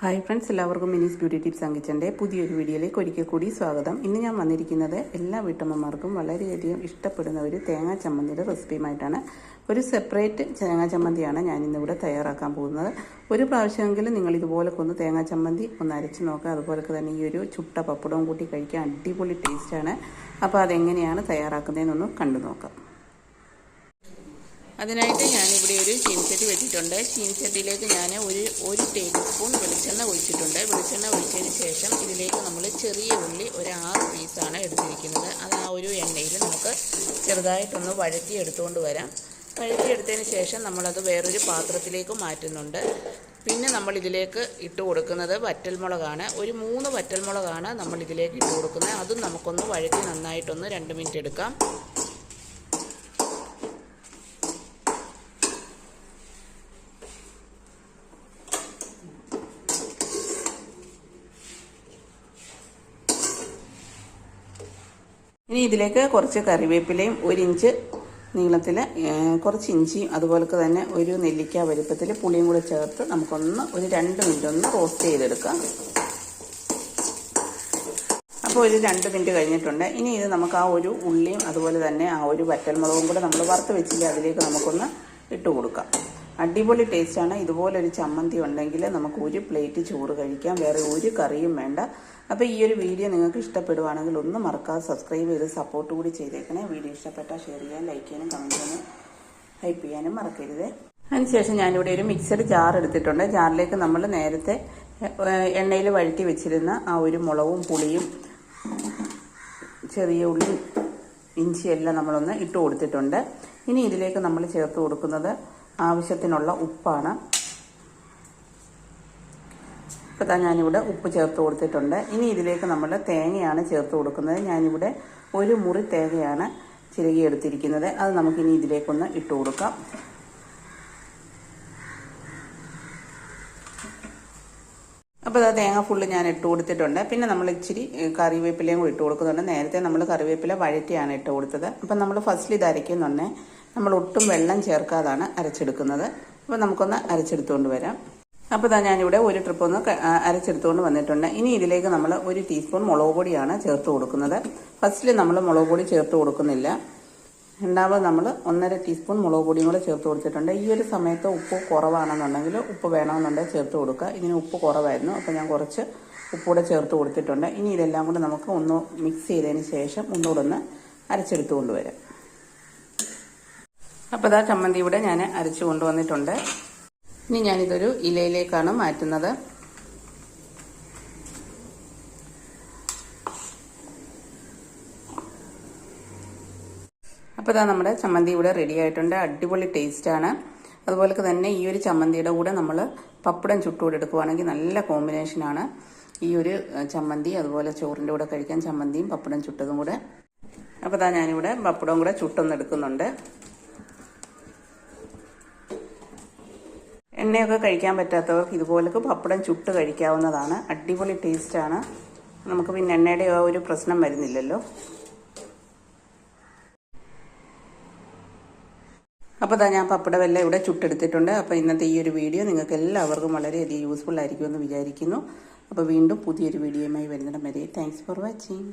Hi friends എല്ലാവർക്കും മിനിസ് beauty tips അങ്കിച്ചന്റെ പുതിയൊരു വീഡിയോയിലേക്ക് ഒരിക്കൽ കൂടി സ്വാഗതം. ഇന്ന് ഞാൻ വന്നിരിക്കുന്നത് എല്ലാ വീട്ടമ്മമാർക്കും വളരെയധികം ഇഷ്ടപ്പെടുന്ന ഒരു തേങ്ങാ ചമ്മന്തിയുടെ റെസിപ്പിയുമായിട്ടാണ്. ഒരു സെപ്പറേറ്റ് തേങ്ങാ ചമ്മന്തിയാണ് ഞാൻ ഇന്നിവിടെ തയ്യാറാക്കാൻ പോകുന്നത്. ഒരു പ്രാവശ്യമെങ്കിലും നിങ്ങൾ ഇതുപോലൊക്കെ ഒന്ന് തേങ്ങാ ചമ്മന്തി ഒന്ന് അരച്ച് നോക്കുക. അതുപോലെ തന്നെ ഈ ഒരു ചുട്ട പപ്പടവും കൂട്ടി കഴിക്കാൻ അടിപൊളി ടേസ്റ്റാണ് അപ്പോൾ അതെങ്ങനെയാണ് തയ്യാറാക്കുന്നതെന്നൊന്ന് കണ്ടു നോക്കാം. അതിനായിട്ട് ഞാനിവിടെ ഒരു ചീനിച്ചട്ടി വെച്ചിട്ടുണ്ട്. ചീനിച്ചട്ടിയിലേക്ക് ഞാൻ ഒരു ഒരു ടേബിൾ സ്പൂൺ വെളിച്ചെണ്ണ ഒഴിച്ചിട്ടുണ്ട്. വെളിച്ചെണ്ണ ഒഴിച്ചതിന് ശേഷം ഇതിലേക്ക് നമ്മൾ ചെറിയ ഉള്ളി ഒരു ആറ് പീസാണ് എടുത്തിരിക്കുന്നത്. അത് ആ ഒരു എണ്ണയിൽ നമുക്ക് ചെറുതായിട്ടൊന്ന് വഴറ്റി എടുത്തുകൊണ്ട് വരാം. വഴറ്റിയെടുത്തതിന് ശേഷം നമ്മളത് വേറൊരു പാത്രത്തിലേക്ക് മാറ്റുന്നുണ്ട്. പിന്നെ നമ്മൾ ഇതിലേക്ക് ഇട്ട് കൊടുക്കുന്നത് വറ്റൽമുളകാണ്. ഒരു മൂന്ന് വറ്റൽമുളകാണ് നമ്മൾ ഇതിലേക്ക് ഇട്ട് കൊടുക്കുന്നത്. അതും നമുക്കൊന്ന് വഴറ്റി നന്നായിട്ടൊന്ന് രണ്ട് മിനിറ്റ് എടുക്കാം. ഇനി ഇതിലേക്ക് കുറച്ച് കറിവേപ്പിലയും ഒരു ഇഞ്ച് നീളത്തിൽ കുറച്ച് ഇഞ്ചിയും അതുപോലെ തന്നെ ഒരു നെല്ലിക്ക വലുപ്പത്തിൽ പുളിയും കൂടെ ചേർത്ത് നമുക്കൊന്ന് ഒരു രണ്ട് മിനിറ്റ് ഒന്ന് റോസ്റ്റ് ചെയ്തെടുക്കാം. അപ്പോൾ ഒരു രണ്ട് മിനിറ്റ് കഴിഞ്ഞിട്ടുണ്ട്. ഇനി ഇത് നമുക്ക് ആ ഒരു ഉള്ളിയും അതുപോലെ തന്നെ ആ ഒരു വറ്റൽമുളകും കൂടെ നമ്മൾ വറുത്ത് വെച്ചില്ല അതിലേക്ക് നമുക്കൊന്ന് ഇട്ട് കൊടുക്കാം. അടിപൊളി ടേസ്റ്റാണ്. ഇതുപോലൊരു ചമ്മന്തി ഉണ്ടെങ്കിൽ നമുക്ക് ഒരു പ്ലേറ്റ് ചോറ് കഴിക്കാം. വേറെ ഒരു കറിയും വേണ്ട. അപ്പോൾ ഈ ഒരു വീഡിയോ നിങ്ങൾക്ക് ഇഷ്ടപ്പെടുവാണെങ്കിൽ ഒന്ന് മറക്കാതെ സബ്സ്ക്രൈബ് ചെയ്ത് സപ്പോർട്ട് കൂടി ചെയ്തേക്കണേ. വീഡിയോ ഇഷ്ടപ്പെട്ടാൽ ഷെയർ ചെയ്യാൻ ലൈക്ക് ചെയ്യാനും കമന്റ് ചെയ്യാനും ഹൈപ്പ് ചെയ്യാനും മറക്കരുത്. അതിനുശേഷം ഞാനിവിടെ ഒരു മിക്സഡ് ജാർ എടുത്തിട്ടുണ്ട്. ജാറിലേക്ക് നമ്മൾ നേരത്തെ എണ്ണയിൽ വഴറ്റി വെച്ചിരുന്ന ആ ഒരു മുളകും പുളിയും ചെറിയ ഉള്ളി ഇഞ്ചിയെല്ലാം നമ്മളൊന്ന് ഇട്ട് കൊടുത്തിട്ടുണ്ട്. ഇനി ഇതിലേക്ക് നമ്മൾ ചേർത്ത് കൊടുക്കുന്നത് ആവശ്യത്തിനുള്ള ഉപ്പാണ്. തന്നെ ഞാനിവിടെ ഉപ്പ് ചേർത്ത് കൊടുത്തിട്ടുണ്ട്. ഇനി ഇതിലേക്ക് നമ്മൾ തേങ്ങയാണ് ചേർത്ത് കൊടുക്കുന്നത്. ഞാനിവിടെ ഒരു മുറി തേങ്ങയാണ് ചിരകി എടുത്തിരിക്കുന്നത്. അത് നമുക്കിനി ഇതിലേക്കൊന്ന് ഇട്ട് കൊടുക്കാം. അപ്പോൾ അത് തേങ്ങ ഫുള്ള് ഞാൻ ഇട്ട് കൊടുത്തിട്ടുണ്ട്. പിന്നെ നമ്മൾ ഇച്ചിരി കറിവേപ്പിലയും കൂടി ഇട്ട് കൊടുക്കുന്നുണ്ട്. നേരത്തെ നമ്മൾ കറിവേപ്പില വഴറ്റിയാണ് ഇട്ട് കൊടുത്തത്. അപ്പം നമ്മൾ ഫസ്റ്റിൽ ഇത് അരയ്ക്കുന്നുണ്ട് നമ്മൾ ഒട്ടും വെള്ളം ചേർക്കാതാണ് അരച്ചെടുക്കുന്നത്. അപ്പോൾ നമുക്കൊന്ന് അരച്ചെടുത്തുകൊണ്ട് വരാം. അപ്പോൾ ഇതാ ഞാനിവിടെ ഒരു ട്രിപ്പ് ഒന്ന് അരച്ചെടുത്തുകൊണ്ട് വന്നിട്ടുണ്ട്. ഇനി ഇതിലേക്ക് നമ്മൾ ഒരു ടീസ്പൂൺ മുളക് പൊടിയാണ് ചേർത്ത് കൊടുക്കുന്നത്. ഫസ്റ്റിൽ നമ്മൾ മുളക് പൊടി ചേർത്ത് കൊടുക്കുന്നില്ല. രണ്ടാമത് നമ്മൾ ഒന്നര ടീസ്പൂൺ മുളക് പൊടിയും കൂടെ ചേർത്ത് കൊടുത്തിട്ടുണ്ട്. ഈ ഒരു സമയത്ത് ഉപ്പ് കുറവാണെന്നുണ്ടെങ്കിൽ ഉപ്പ് വേണമെന്നുണ്ടെങ്കിൽ ചേർത്ത് കൊടുക്കുക. ഇതിന് ഉപ്പ് കുറവായിരുന്നു. അപ്പോൾ ഞാൻ കുറച്ച് ഉപ്പൂടെ ചേർത്ത് കൊടുത്തിട്ടുണ്ട്. ഇനി ഇതെല്ലാം കൂടെ നമുക്ക് ഒന്ന് മിക്സ് ചെയ്തതിന് ശേഷം ഒന്നുകൂടെ ഒന്ന് അരച്ചെടുത്ത് കൊണ്ടുവരാം അപ്പോൾ ഇതാ ചമ്മന്തി ഇവിടെ ഞാൻ അരച്ച് കൊണ്ടുവന്നിട്ടുണ്ട്. ഇനി ഞാനിതൊരു ഇലയിലേക്കാണ് മാറ്റുന്നത്. അപ്പോൾ ഇതാ നമ്മുടെ ചമ്മന്തി ഇവിടെ റെഡി ആയിട്ടുണ്ട്. അടിപൊളി ടേസ്റ്റാണ് അതുപോലെ തന്നെ ഈ ഒരു ചമ്മന്തിയുടെ കൂടെ നമ്മൾ പപ്പടം ചുട്ടുകൂടെ എടുക്കുവാണെങ്കിൽ നല്ല കോമ്പിനേഷനാണ് ഈ ഒരു ചമ്മന്തി അതുപോലെ ചോറിന്റെ കൂടെ കഴിക്കാൻ ചമ്മന്തിയും പപ്പടം ചുട്ടതും കൂടെ. അപ്പോൾ ഇതാ ഞാനിവിടെ പപ്പടവും കൂടെ ചുട്ടൊന്ന് എണ്ണയൊക്കെ കഴിക്കാൻ പറ്റാത്തവർക്ക് ഇതുപോലൊക്കെ പപ്പടം ചുട്ട് കഴിക്കാവുന്നതാണ്. അടിപൊളി ടേസ്റ്റാണ്. നമുക്ക് പിന്നെ എണ്ണയുടെ ആ ഒരു പ്രശ്നം വരുന്നില്ലല്ലോ. അപ്പോൾ ഇതാ ഞാൻ പപ്പടമെല്ലാം ഇവിടെ ചുട്ടെടുത്തിട്ടുണ്ട്. അപ്പോൾ ഇന്നത്തെ ഈ ഒരു വീഡിയോ നിങ്ങൾക്ക് എല്ലാവർക്കും വളരെയധികം യൂസ്ഫുൾ ആയിരിക്കുമെന്ന് വിചാരിക്കുന്നു. അപ്പോൾ വീണ്ടും പുതിയൊരു വീഡിയോയുമായി വരുന്നിടം വരെ. Thanks for watching